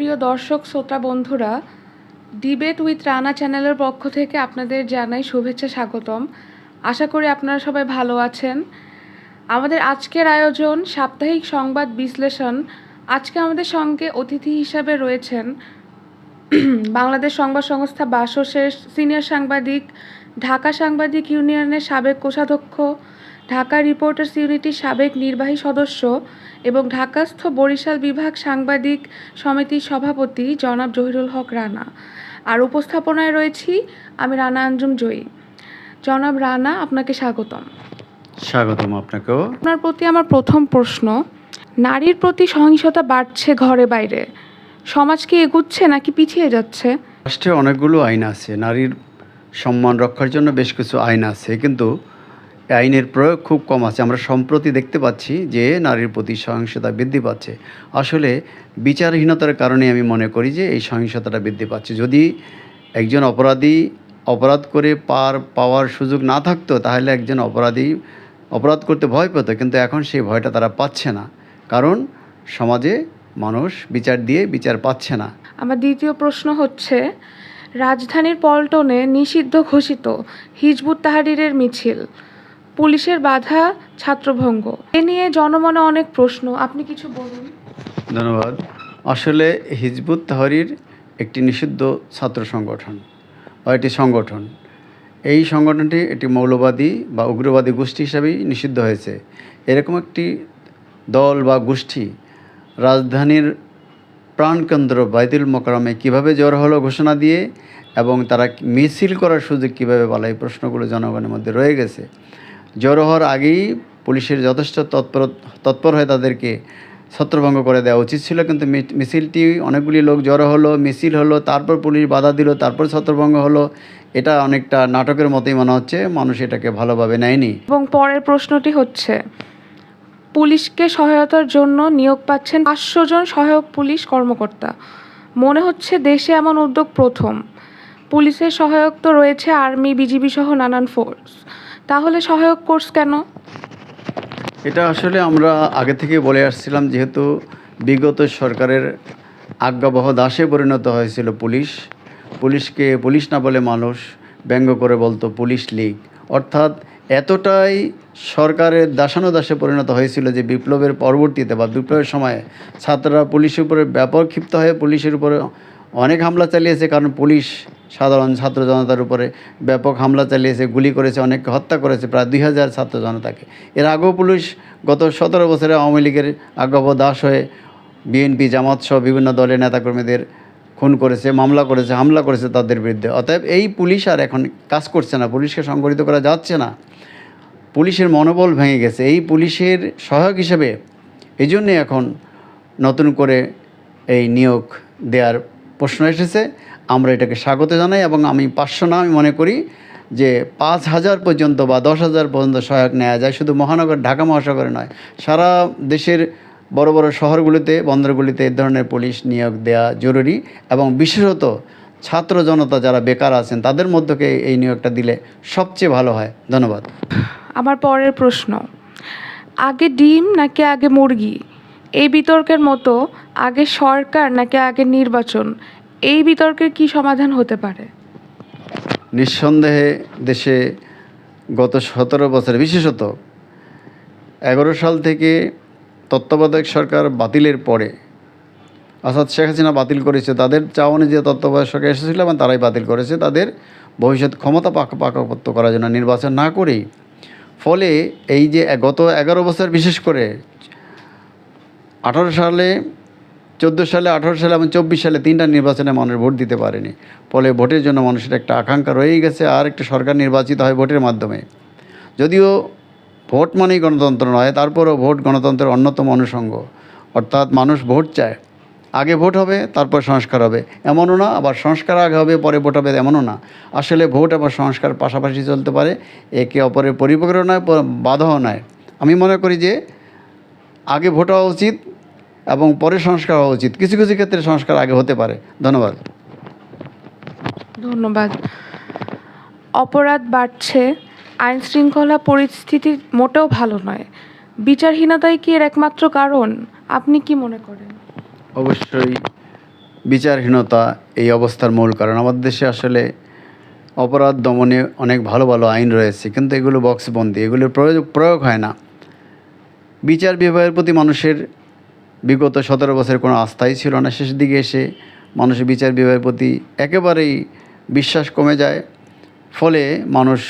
প্রিয় দর্শক, শ্রোতা বন্ধুরা ডিবেট উইথ রানা চ্যানেলের পক্ষ থেকে আপনাদের জানাই শুভেচ্ছা, স্বাগতম। আশা করি আপনারা সবাই ভালো আছেন। আমাদের আজকের আয়োজন সাপ্তাহিক সংবাদ বিশ্লেষণ। আজকে আমাদের সঙ্গে অতিথি হিসাবে রয়েছেন বাংলাদেশ সংবাদ সংস্থা বাসসের সিনিয়র সাংবাদিক, ঢাকা সাংবাদিক ইউনিয়নের সাবেক কোষাধ্যক্ষ ঢাকা রিপোর্টার্স ইউনিটির সাবেক নির্বাহী সদস্য এবং ঢাকাস্থ বরিশাল বিভাগ সাংবাদিক সমিতির সভাপতি জনাব জহিরুল হক রানা। আর উপস্থাপনায় রয়েছি আমি রানা আঞ্জুম জয়ী। জনাব রানা আপনাকে স্বাগতম। স্বাগতম আপনাকেও। আপনার প্রতি আমার প্রথম প্রশ্ন নারীর প্রতি সহিংসতা বাড়ছে ঘরে বাইরে সমাজ কি এগুচ্ছে নাকি পিছিয়ে যাচ্ছে? রাষ্ট্রে অনেকগুলো আইন আছে নারীর সম্মান রক্ষার জন্য বেশ কিছু আইন আছে কিন্তু আইনের প্রয়োগ খুব কম আছে। আমরা সম্প্রতি দেখতে পাচ্ছি যে নারীর প্রতি সহিংসতা বৃদ্ধি পাচ্ছে। আসলে বিচারহীনতার কারণে আমি মনে করি যে এই সহিংসতাটা বৃদ্ধি পাচ্ছে। যদি একজন অপরাধী অপরাধ করে পার পাওয়ার সুযোগ না থাকতো, তাহলে একজন অপরাধী অপরাধ করতে ভয় পেত, কিন্তু এখন সেই ভয়টা তারা পাচ্ছে না। কারণ সমাজে মানুষ বিচার দিয়ে বিচার পাচ্ছে না। আমার দ্বিতীয় প্রশ্ন হচ্ছে, রাজধানীর পল্টনে নিষিদ্ধ ঘোষিত হিজবুত তাহারিরের মিছিল। পুলিশের বাধা ছাত্রভঙ্গ। এ নিয়ে জনমনে অনেক প্রশ্ন। আপনি কিছু বলুন। ধন্যবাদ। আসলে হিজবুত তাহরির একটি নিষিদ্ধ ছাত্র সংগঠন, বা একটি সংগঠন। এই সংগঠনটি একটি মৌলবাদী বা উগ্রবাদী গোষ্ঠী হিসাবেই নিষিদ্ধ হয়েছে। এরকম একটি দল বা গোষ্ঠী রাজধানীর প্রাণকেন্দ্র বাইতুল মোকারমে কীভাবে জ্বর হলো ঘোষণা দিয়ে এবং তারা মিছিল করার সুযোগ কীভাবে পালা, এই প্রশ্নগুলো জনগণের মধ্যে রয়ে গেছে। জড়ো হওয়ার আগেই পুলিশের যথেষ্ট তৎপর তৎপর হয়ে তাদেরকে ছত্রভঙ্গ করে দেওয়া উচিত ছিল। কিন্তু মিছিলটি অনেকগুলি লোক জড়ো হলো, মিছিল হলো, তারপর পুলিশ বাধা দিল, তারপর ছত্রভঙ্গ হলো। এটা অনেকটা নাটকের মতোই মনে হচ্ছে। মানুষ এটাকে ভালোভাবে নেয়নি। এবং পরের প্রশ্নটি হচ্ছে, পুলিশকে সহায়তার জন্য নিয়োগ পাচ্ছেন পাঁচশো জন সহায়ক পুলিশ কর্মকর্তা। মনে হচ্ছে দেশে এমন উদ্যোগ প্রথম। পুলিশের সহায়ক তো রয়েছে আর্মি, বিজিবি সহ নানান ফোর্স। তাহলে সহায়ক কোর্স কেন? এটা আসলে আমরা আগে থেকে বলে আসছিলাম, যেহেতু বিগত সরকারের আজ্ঞাবহ দাসে পরিণত হয়েছিল পুলিশ। পুলিশকে পুলিশ না বলে মানুষ ব্যঙ্গ করে বলতো পুলিশ লীগ। অর্থাৎ এতটাই সরকারের দাসানুদাসে পরিণত হয়েছিল যে বিপ্লবের পরবর্তীতে বা বিপ্লবের সময়ে ছাত্ররা পুলিশের উপরে ব্যাপক ক্ষিপ্ত হয়ে পুলিশের উপরে অনেক হামলা চালিয়েছে, কারণ পুলিশ, সাধারণ ছাত্র জনতার উপরে ব্যাপক হামলা চালিয়েছে, গুলি করেছে, অনেককে হত্যা করেছে, প্রায় দুই হাজার ছাত্র জনতাকে। এর আগেও পুলিশ গত সতেরো বছরে আওয়ামী লীগের আজ্ঞাবহ দাস হয়ে বিএনপি, জামাত সহ বিভিন্ন দলের নেতাকর্মীদের খুন করেছে, মামলা করেছে, হামলা করেছে তাদের বিরুদ্ধে। অতএব এই পুলিশ আর এখন কাজ করছে না, পুলিশকে সংগঠিত করা যাচ্ছে না। পুলিশের মনোবল ভেঙে গেছে। এই পুলিশের সহায়ক হিসেবে এই জন্যে এখন নতুন করে এই নিয়োগ দেওয়ার প্রশ্ন এসেছে, আমরা এটাকে স্বাগত জানাই এবং আমি পাঁচশো না আমি মনে করি যে পাঁচ হাজার পর্যন্ত বা দশ হাজার পর্যন্ত সহায়ক নেওয়া যায়। শুধু মহানগর, ঢাকা মহাসাগরে নয়, সারা দেশের বড় বড় শহরগুলিতে, বন্দরগুলিতে এ ধরনের পুলিশ নিয়োগ দেওয়া জরুরি এবং বিশেষত ছাত্র জনতা যারা বেকার আছেন, তাদের মধ্যকে এই নিয়োগটা দিলে সবচেয়ে ভালো হয়। ধন্যবাদ। আমার পরের প্রশ্ন, আগে ডিম নাকি আগে মুরগি? এই বিতর্কের মতো আগে সরকার নাকি আগে নির্বাচন? এই বিতর্কের কি সমাধান হতে পারে? নিঃসন্দেহে দেশে গত সতেরো বছর, বিশেষত এগারো সাল থেকে তত্ত্বাবধায়ক সরকার বাতিলের পরে অর্থাৎ শেখ হাসিনা বাতিল করেছে, তাদের চাওয়া যে তত্ত্বাবধায়ক সরকার এসেছিল এবং তারাই বাতিল করেছে, তাদের ভবিষ্যৎ ক্ষমতা পাক পাকাপত্য করার জন্য নির্বাচন না করেই। ফলে এই যে গত এগারো বছর বিশেষ করে আঠারো সালে, চোদ্দ সালে, আঠারো সালে এবং চব্বিশ সালে তিনটা নির্বাচনে মানুষ ভোট দিতে পারেনি। ফলে ভোটের জন্য মানুষের একটা আকাঙ্ক্ষা রয়েই গেছে আর একটা সরকার নির্বাচিত হয় ভোটের মাধ্যমে। যদিও ভোট মানেই গণতন্ত্র নয়, তারপরও ভোট গণতন্ত্রের অন্যতম অনুষঙ্গ। অর্থাৎ মানুষ ভোট চায়। আগে ভোট হবে, তারপর সংস্কার হবে। এমনও না, আবার সংস্কার আগে হবে, পরে ভোট হবে এমনও না। আসলে ভোট আবার সংস্কার পাশাপাশি চলতে পারে, একে অপরের পরিপূরক নয়, বাধাও নয়। আমি মনে করি যে আগে ভোট হওয়া উচিত এবং পরে সংস্কার হওয়া উচিত। কিছু কিছু ক্ষেত্রে সংস্কার আগে হতে পারে। ধন্যবাদ। ধন্যবাদ। অপরাধ বাড়ছে। আইন শৃঙ্খলা পরিস্থিতি মোটেও ভালো নয়। বিচারহীনতাই কি এর একমাত্র কারণ? আপনি কি মনে করেন? অবশ্যই বিচারহীনতা এই অবস্থার মূল কারণ। আমাদের দেশে আসলে অপরাধ দমনে অনেক ভালো ভালো আইন রয়েছে কিন্তু এগুলো বক্সবন্দি। এগুলোর প্রয়োগ প্রয়োগ হয় না। বিচার বিভাগের প্রতি মানুষের বিগত সতেরো বছরের কোনো আস্থাই ছিল না। শেষ দিকে এসে মানুষের বিচার বিভাগের প্রতি একেবারেই বিশ্বাস কমে যায়। ফলে মানুষ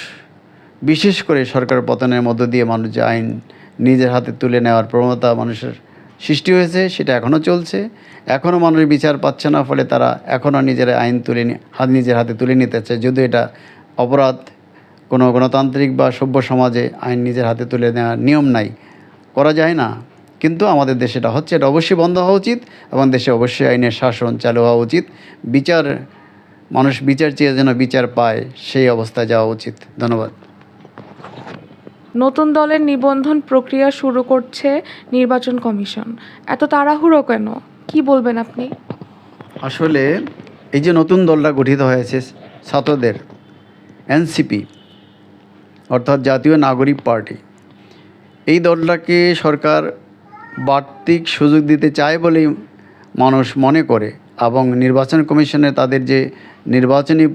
বিশেষ করে সরকার পতনের মধ্য দিয়ে মানুষ যে আইন নিজের হাতে তুলে নেওয়ার প্রবণতা মানুষের সৃষ্টি হয়েছে, সেটা এখনও চলছে। এখনও মানুষ বিচার পাচ্ছে না, ফলে তারা এখনও নিজের আইন তুলে হাত নিজের হাতে তুলে নিতে চায়। যদিও এটা অপরাধ, কোনো গণতান্ত্রিক বা সভ্য সমাজে আইন নিজের হাতে তুলে নেওয়ার নিয়ম নাই। করা যায় না। কিন্তু আমাদের দেশে এটা হচ্ছে এটা অবশ্যই বন্ধ হওয়া উচিত এবং দেশে অবশ্যই আইনের শাসন চালু হওয়া উচিত। বিচার মানুষ বিচার চেয়ে যেন বিচার পায় সেই অবস্থায় যাওয়া উচিত। ধন্যবাদ। নতুন দলের নিবন্ধন প্রক্রিয়া শুরু করছে নির্বাচন কমিশন। এত তাড়াহুড়ো কেন? কি বলবেন আপনি? আসলে এই যে নতুন দলটা গঠিত হয়েছে ছাত্রদের এনসিপি অর্থাৎ জাতীয় নাগরিক পার্টি এই দলটাকে সরকার বাড়তিক সুযোগ দিতে চায় বলেই মানুষ মনে করে এবং নির্বাচন কমিশনে তাদের যে নির্বাচনী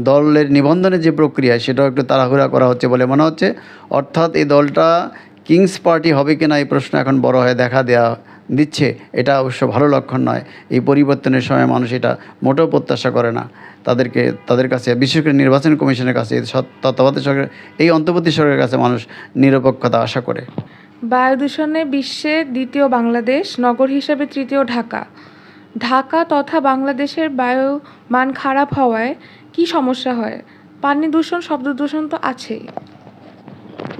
দলের নিবন্ধনের যে প্রক্রিয়া সেটাও একটু তাড়াহুড়া করা হচ্ছে বলে মনে হচ্ছে। অর্থাৎ এই দলটা কিংস পার্টি হবে কিনা এই প্রশ্ন এখন বড় হয়ে দেখা দেওয়া দিচ্ছে। এটা অবশ্য ভালো লক্ষণ নয়। এই পরিবর্তনের সময় মানুষ এটা মোটেও প্রত্যাশা করে না। তাদেরকে, তাদের কাছে, বিশেষ করে নির্বাচন কমিশনের কাছে তত্ত্বাবধায়ক সরকার, এই অন্তর্বর্তী সরকারের কাছে মানুষ নিরপেক্ষতা আশা করে। বায়ু দূষণে বিশ্বে দ্বিতীয় বাংলাদেশ, নগর হিসেবে তৃতীয় ঢাকা। ঢাকা তথা বাংলাদেশের বায়ু মান খারাপ হওয়ায় কি সমস্যা হয়? পানি দূষণ, শব্দ দূষণ তো আছেই।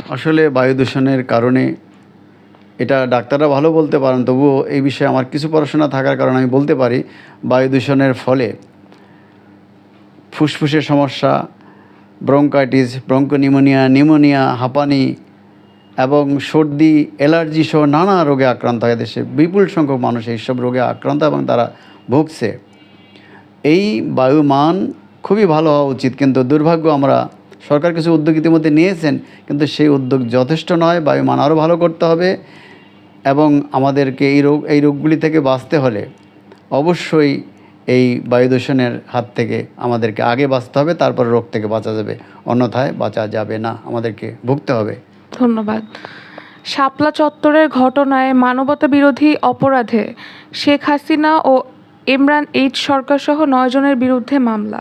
আসলে বায়ু দূষণের কারণে এটা ডাক্তাররা ভালো বলতে পারেন, তবুও এই বিষয়ে আমার কিছু পড়াশোনা থাকার কারণে আমি বলতে পারি বায়ু দূষণের ফলে ফুসফুসের সমস্যা ব্রঙ্কাইটিস ব্রঙ্কোনিউমোনিয়া নিউমোনিয়া হাঁপানি এবং সর্দি, অ্যালার্জি সহ নানা রোগে আক্রান্ত হয় দেশে বিপুল সংখ্যক মানুষ এইসব রোগে আক্রান্ত এবং তারা ভুগছে। এই বায়ুমান খুবই ভালো হওয়া উচিত, কিন্তু দুর্ভাগ্য আমরা সরকার কিছু উদ্যোগ ইতিমধ্যে নিয়েছেন, কিন্তু সেই উদ্যোগ যথেষ্ট নয়। বায়ুমান আরও ভালো করতে হবে এবং আমাদেরকে এই রোগ, এই রোগগুলি থেকে বাঁচতে হলে অবশ্যই এই বায়ু দূষণের হাত থেকে আমাদেরকে আগে বাঁচতে হবে, তারপর রোগ থেকে বাঁচা যাবে। অন্যথায় বাঁচা যাবে না, আমাদেরকে ভুগতে হবে। ধন্যবাদ। শাপলা চত্বরের ঘটনায় মানবতা বিরোধী অপরাধে শেখ হাসিনা ও ইমরান এইচ সরকার সহ নয় জনের বিরুদ্ধে মামলা।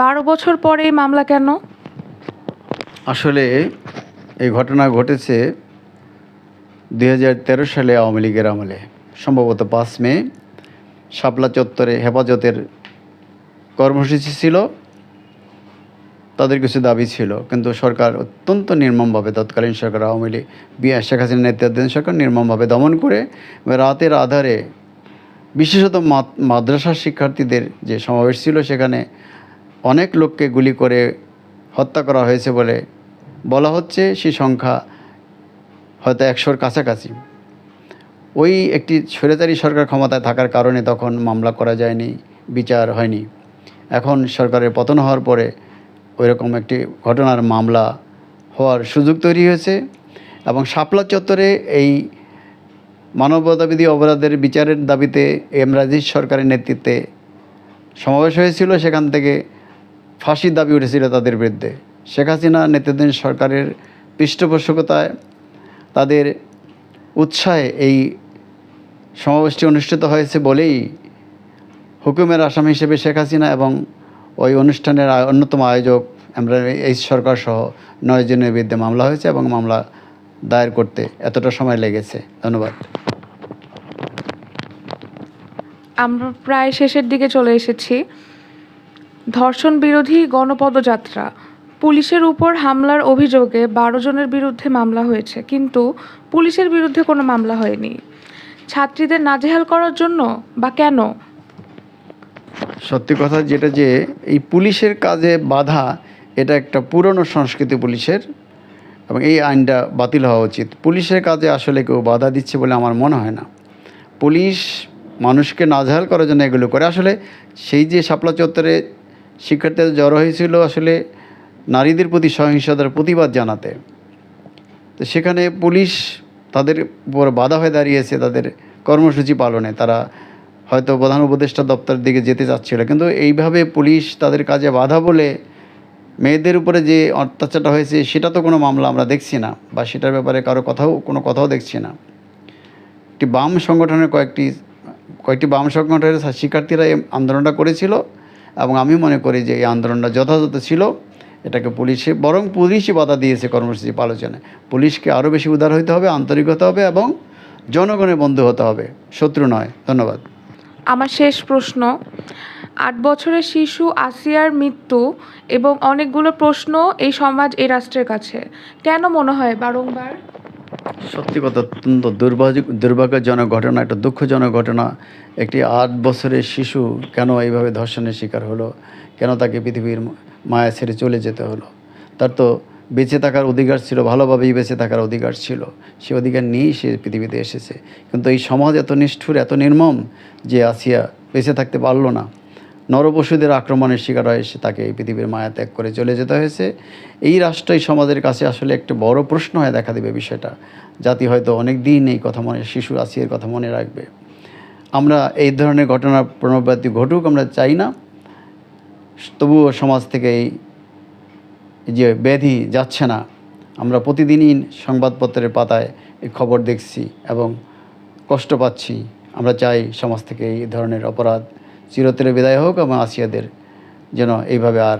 বারো বছর পরে এই মামলা কেন? আসলে এই ঘটনা ঘটেছে দুই হাজার তেরো সালে আওয়ামী লীগের আমলে। সম্ভবত পাঁচ মে, শাপলা চত্বরে হেফাজতের কর্মসূচি ছিল। তাদের কিছু দাবি ছিল, কিন্তু সরকার অত্যন্ত নির্মমভাবে তৎকালীন সরকার আওয়ামী লীগ বিয়া শেখ হাসিনা নেতৃত্বাধীন সরকার নির্মমভাবে দমন করে রাতের আধারে বিশেষত মাদ- মাদ্রাসার শিক্ষার্থীদের যে সমাবেশ ছিল সেখানে অনেক লোককে গুলি করে হত্যা করা হয়েছে বলে বলা হচ্ছে। সেই সংখ্যা হয়তো একশোর কাছাকাছি। ওই একটি স্বৈরাচারী সরকার ক্ষমতায় থাকার কারণে তখন মামলা করা যায়নি, বিচার হয়নি। এখন সরকারের পতন হওয়ার পরে ওইরকম একটি ঘটনার মামলা হওয়ার সুযোগ তৈরি হয়েছে এবং শাপলা চত্বরে এই মানবতাবিধি অপরাধের বিচারের দাবিতে এম রাজিজ সরকারের নেতৃত্বে সমাবেশ হয়েছিল। সেখান থেকে ফাঁসির দাবি উঠেছিল তাদের বিরুদ্ধে। শেখ হাসিনা নেতৃত্বাধীন সরকারের পৃষ্ঠপোষকতায় তাদের উৎসাহে এই সমাবেশটি অনুষ্ঠিত হয়েছে বলেই হুকুমের আসামি হিসেবে শেখ হাসিনা এবং ওই অনুষ্ঠানের অন্যতম আয়োজক আমরা এই সরকার সহ নয় জনের বিরুদ্ধে মামলা হয়েছে এবং মামলা দায়ের করতে এতটা সময় লেগেছে। ধন্যবাদ। আমরা প্রায় শেষের দিকে চলে এসেছি। ধর্ষণ বিরোধী গণপদযাত্রা। পুলিশের উপর হামলার অভিযোগে বারো জনের বিরুদ্ধে মামলা হয়েছে, কিন্তু পুলিশের বিরুদ্ধে কোনো মামলা হয়নি। ছাত্রীদের নাজেহাল করার জন্য বা কেন সত্যি কথা যেটা যে এই পুলিশের কাজে বাধা, এটা একটা পুরনো সংস্কৃতি পুলিশের এবং এই আইনটা বাতিল হওয়া উচিত। পুলিশের কাজে আসলে কেউ বাধা দিচ্ছে বলে আমার মনে হয় না। পুলিশ মানুষকে নাজেহাল করার জন্য এগুলো করে। আসলে সেই যে শাপলা চত্বরে শিক্ষার্থীরা জড়ো হয়েছিল আসলে নারীদের প্রতি সহিংসতার প্রতিবাদ জানাতে। তো সেখানে পুলিশ তাদের উপর বাধা হয়ে দাঁড়িয়েছে, তাদের কর্মসূচি পালনে। তারা হয়তো প্রধান উপদেষ্টা দপ্তরের দিকে যেতে চাচ্ছিল। কিন্তু এইভাবে পুলিশ তাদের কাজে বাধা বলে মেয়েদের উপরে যে অত্যাচারটা হয়েছে, সেটা তো কোনো মামলা আমরা দেখছি না বা সেটার ব্যাপারে কারও কথাও, কোনো কথাও দেখছি না। একটি বাম সংগঠনের কয়েকটি কয়েকটি বাম সংগঠনের শিক্ষার্থীরা এই আন্দোলনটা করেছিল এবং আমি মনে করি যে এই আন্দোলনটা যথাযথ ছিল। এটাকে পুলিশে, বরং পুলিশই বাধা দিয়েছে কর্মসূচি পালোচনায় পুলিশকে আরও বেশি উদার হতে হবে, আন্তরিক হতে হবে এবং জনগণের বন্ধু হতে হবে। শত্রু নয়। ধন্যবাদ। আমার শেষ প্রশ্ন। আট বছরের শিশু আসিয়ার মৃত্যু এবং অনেকগুলো প্রশ্ন এই সমাজ, এই রাষ্ট্রের কাছে। কেন মনে হয় বারংবার? সত্যি কথা, অত্যন্ত দুর্ভাগ্য, দুর্ভাগ্যজনক ঘটনা, একটা দুঃখজনক ঘটনা। একটি আট বছরের শিশু কেন এইভাবে ধর্ষণের শিকার হলো? কেন তাকে পৃথিবীর মায়া ছেড়ে চলে যেতে হলো? তার তো বেঁচে থাকার অধিকার ছিল, ভালোভাবেই বেঁচে থাকার অধিকার ছিল। সে অধিকার নিয়েই সে পৃথিবীতে এসেছে। কিন্তু এই সমাজ এত নিষ্ঠুর, এত নির্মম যে আসিয়া বেঁচে থাকতে পারল না। নরপশুদের আক্রমণের শিকার হয়ে সে তাকে এই পৃথিবীর মায়া ত্যাগ করে চলে যেতে হয়েছে। এই রাষ্ট্র এই সমাজের কাছে আসলে একটা বড় প্রশ্ন হয়ে দেখা দেবে বিষয়টা। জাতি হয়তো অনেক দিন এই কথা মনে, শিশু আসিয়ার কথা মনে রাখবে। আমরা এই ধরনের ঘটনার পুনরাবৃত্তি ঘটুক, আমরা চাই না। তবুও সমাজ থেকে এই যে ব্যাধি যাচ্ছে না, আমরা প্রতিদিনই সংবাদপত্রের পাতায় খবর দেখছি এবং কষ্ট পাচ্ছি। আমরা চাই সমাজ থেকে এই ধরনের অপরাধ চিরতরে বিদায় হোক এবং আসিয়াদের যেন এইভাবে আর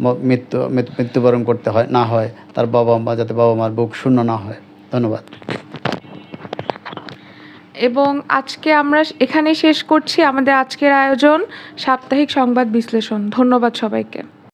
মৃত্যু- মৃত্যুবরণ করতে হয়, না হয়, তার বাবা মা যাতে বাবা মার বুক শূন্য না হয়। ধন্যবাদ। এবং আজকে আমরা এখানে শেষ করছি আমাদের আজকের আয়োজন, সাপ্তাহিক সংবাদ বিশ্লেষণ। ধন্যবাদ সবাইকে।